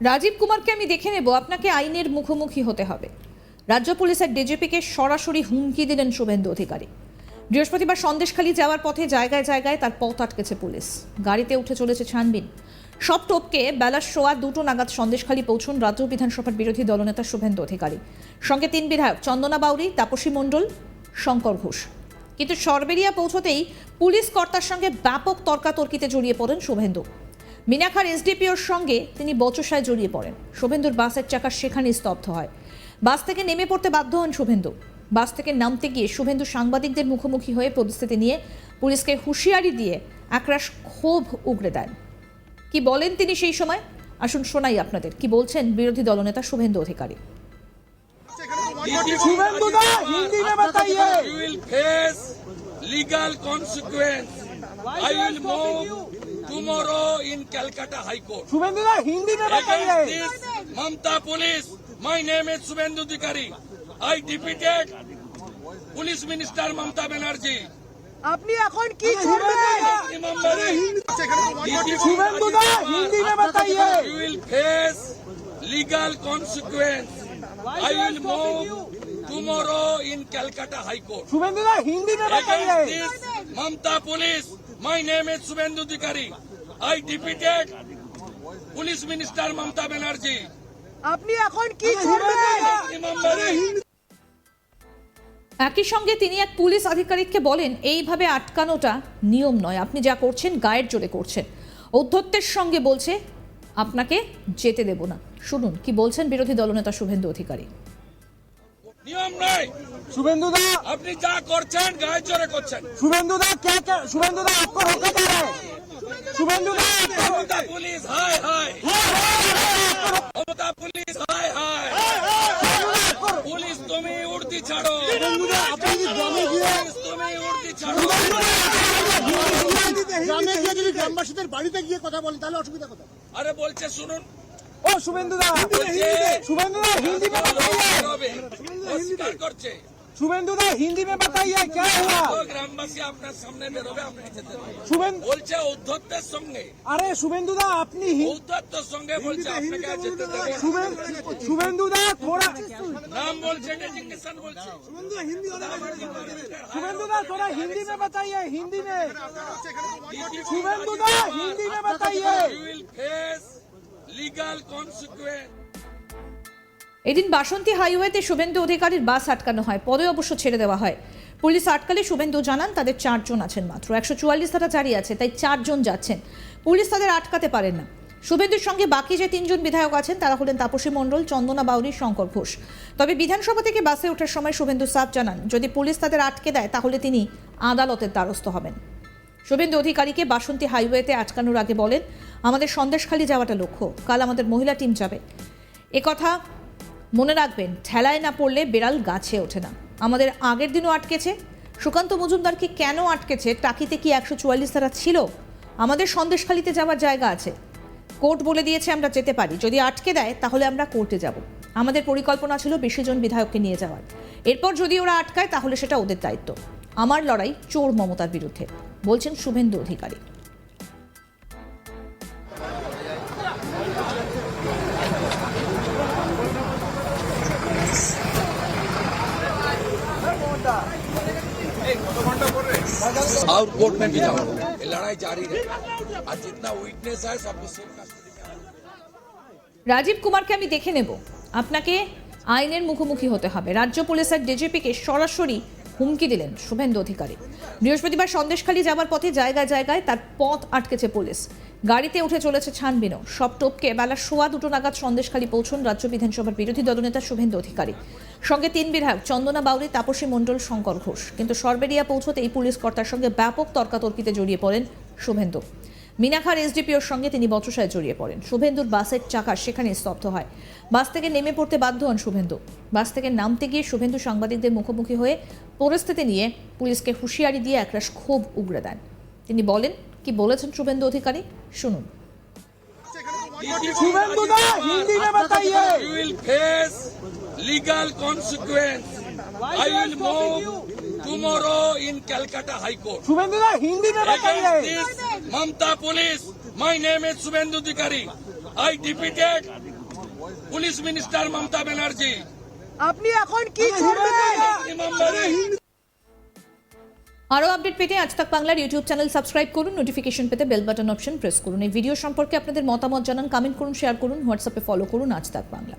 রাজীব কুমারকে আমি দেখে নেব, আপনাকে আইনের মুখোমুখি হতে হবে। রাজ্য পুলিশের ডিজিপিকে সরাসরি হুমকি দিলেন শুভেন্দু অধিকারী। বৃহস্পতিবার সন্দেশখালী যাওয়ার পথে জায়গায় জায়গায় তার পথ আটকেছে পুলিশ। গাড়িতে উঠে চলেছে ছানবিন। সব টোপকে বেলা সোয়া দুটো নাগাদ সন্দেশখালী পৌঁছন রাজ্য বিধানসভার বিরোধী দলনেতা শুভেন্দু অধিকারী। সঙ্গে তিন বিধায়ক চন্দনা বাউরি তাপসী মণ্ডল, শঙ্কর ঘোষ। কিন্তু সরবেরিয়া পৌঁছতেই পুলিশ কর্তার সঙ্গে ব্যাপক তর্কাতর্কিতে জড়িয়ে পড়েন শুভেন্দু। মিনাখার এসডিপিওর সঙ্গে তিনি বচসায় জড়িয়ে পড়েন। শুভেন্দুর বাসের চাকা সেখানে স্তব্ধ হয়। বাস থেকে নেমে পড়তে বাধ্য হন শুভেন্দু। বাস থেকে নামতে গিয়ে শুভেন্দু সাংবাদিকদের মুখোমুখি হয়ে পরিস্থিতি নিয়ে পুলিশকে হুঁশিয়ারি দিয়ে আক্রাশ ক্ষোভ উগড়ে দেন। কি বলেন তিনি সেই সময়? আসুন শোনাই আপনাদের। কি বলছেন বিরোধী দলনেতা Suvendu Adhikari? Legal consequence I will move tomorrow in Calcutta High Court. Subhendu da Hindi mein bataiye. Against this Mamta police, my name is Subhendu Dikari. I defeated Police Minister Mamta Banerjee. আপনি এখন কি করবেন শুভেন্দু দা হিন্দি মে বাতাইয়ে you will face legal consequence I will move tomorrow in Calcutta high court Suvendu দা হিন্দি মে বাতাইয়ে Mamata police My name is Subendu Dikari. I defeated Police Minister Mamta Banerjee. আপনি এখন কি একই সঙ্গে তিনি এক পুলিশ আধিকারিককে বলেন এইভাবে আটকানোটা নিয়ম নয়। আপনি যা করছেন গায়ের জোরে করছেন। অধ্যত্বের সঙ্গে বলছে আপনাকে যেতে দেব না। শুনুন কি বলছেন বিরোধী দলনেতা শুভেন্দু অধিকারী। নিয়ম নাই। শুভেন্দু আপনি যা করছেন গায়ে জোরে করছেন। শুভেন্দু কে কে শুভেন্দু আপকো রোকা চাহ রহা শুভেন্দু দা! ক্ষমতা পুলিশ হাই হাই ক্ষমতা পুলিশ হাই হাই পুলিশ তুমি উড়তি ছাড়ো। শুভেন্দু আপনি যদি গ্রামে গিয়ে তুমি উড়তি ছাড়ো। গ্রামে গিয়ে যদি গ্রামবাসীদের বাড়িতে গিয়ে কথা বলেন তাহলে অসুবিধা কোথায়? আরে বলছে শুনুন। ও শুভেন্দু দা! শুভেন্দু দা হিন্দি কথা শুভেন্দু দা হিন্দি মে বাতাইয়া কে হুয়া গ্রামবাসী আপনার সামনে বেরোবে আপনি যেতে শুভেন বলছে উদ্ধতের সঙ্গে। আরে শুভেন্দু দা আপনি উদ্ধতের সঙ্গে বলছে আপনাকে যেতে শুভেন শুভেন্দু দা থোড়া নাম বলছে ডেজিগনেশন বলছে। শুভেন্দু হিন্দি হ্যাঁ, শুভেন্দু দা থোড়া হিন্দি হ্যাঁ। মে বাতাইয়া হিন্দি মে শুভেন্দু দা হিন্দি মে বাতাইয়া you will face legal consequence এদিন বাসন্তী হাইওয়েতে শুভেন্দু অধিকারীর বাস আটকানো হয় পরে অবশ্য ছেড়ে দেওয়া হয়। পুলিশ আটকালে শুভেন্দু জানান তাদের চারজন আছেন মাত্র, একশো চুয়াল্লিশ ধারা জারি আছে, তাই চারজন যাচ্ছেন। পুলিশ তাদের আটকাতে পারেন না। শুভেন্দুর সঙ্গে বাকি যে তিনজন বিধায়ক আছেন, তারা হলেন তাপসী মণ্ডল, চন্দনা বাউরি, শঙ্কর ঘোষ। তবে বিধানসভা থেকে বাসে ওঠার সময় শুভেন্দু সাফ জানান, যদি পুলিশ তাদের আটকে দেয়, তাহলে তিনি আদালতের দ্বারস্থ হবেন। শুভেন্দু অধিকারীকে বাসন্তী হাইওয়েতে আটকানোর আগে বলেন, আমাদের সন্দেশখালি যাওয়াটা লক্ষ্য, কাল আমাদের মহিলা টিম যাবে। কথা মনে রাখবেন, ঠেলায় না পড়লে বেড়াল গাছে ওঠে না। আমাদের আগের দিনও আটকেছে। সুকান্ত মজুমদারকে কেন আটকেছে, টাকিতে কি একশো চুয়াল্লিশ ধারা ছিল? আমাদের সন্দেশখালিতে যাওয়ার জায়গা আছে। কোর্ট বলে দিয়েছে, আমরা যেতে পারি। যদি আটকে দেয়, তাহলে আমরা কোর্টে যাব। আমাদের পরিকল্পনা ছিল বেশি জন বিধায়ককে নিয়ে যাওয়ার। এরপর যদি ওরা আটকায়, তাহলে সেটা ওদের দায়িত্ব। আমার লড়াই চোর মমতার বিরুদ্ধে, বলছেন শুভেন্দু অধিকারী। और कोर्ट में भी जाओ ये लड़ाई जारी रहेगी और जितना वीकनेस है सबको सेफ कस्टडी में রাজীব কুমারকে আমি দেখে নেব আপনাকে আইনের মুখোমুখি হতে হবে রাজ্য পুলিশের ডিজিপিকে সরাসরি হুমকি দিলেন শুভেন্দু অধিকারী বৃহস্পতিবার সন্দেশখালী যাওয়ার পথে জায়গায় জায়গায় তার পথ আটকেছে পুলিশ গাড়িতে উঠে চলেছে ছানবিনও সব টোপকে বেলা সোয়া দুটো নাগাদ সন্দেশখালী পৌঁছন রাজ্য বিধানসভার বিরোধী দলনেতা শুভেন্দু অধিকারী সঙ্গে তিন বিধায়ক চন্দনা বাউরি তাপসী মণ্ডল শঙ্কর ঘোষ। কিন্তু সরবেরিয়া পৌঁছতেই পুলিশ কর্তার সঙ্গে ব্যাপক তর্কাতর্কিতে জড়িয়ে পড়েন শুভেন্দু। মিনাখার এসডিপিওর সঙ্গে তিনি বচসায় জড়িয়ে পড়েন। শুভেন্দুর বাসের চাকা সেখানে স্তব্ধ হয়। বাস থেকে নেমে পড়তে বাধ্য হন শুভেন্দু। বাস থেকে নামতে গিয়ে শুভেন্দু সাংবাদিকদের মুখোমুখি হয়ে পরিস্থিতি নিয়ে পুলিশকে হুঁশিয়ারি দিয়ে একরাশ ক্ষোভ উগড়ে দেন। তিনি বলেন কি বলেছেন শুভেন্দু অধিকারী? শুনুন। Suvendu Hindi legal consequence. I will move tomorrow in Calcutta High Court. Subhendu na Hindi mein Against This Mamta police. My name is Subhendu Dikari. I defeated Police Minister Mamta Banerjee. আপনি এখন কি করবেন আরও আপডেট পেতে আজ তাক বাংলার ইউটিউব চ্যানেল সাবস্ক্রাইব করুন নোটিফিকেশন পেতে বেল বাটন অপশন প্রেস করুন এই ভিডিও সম্পর্কে আপনাদের মতামত জানান কমেন্ট করুন শেয়ার করুন হোয়াটসঅ্যাপে ফলো করুন আজ তাক বাংলা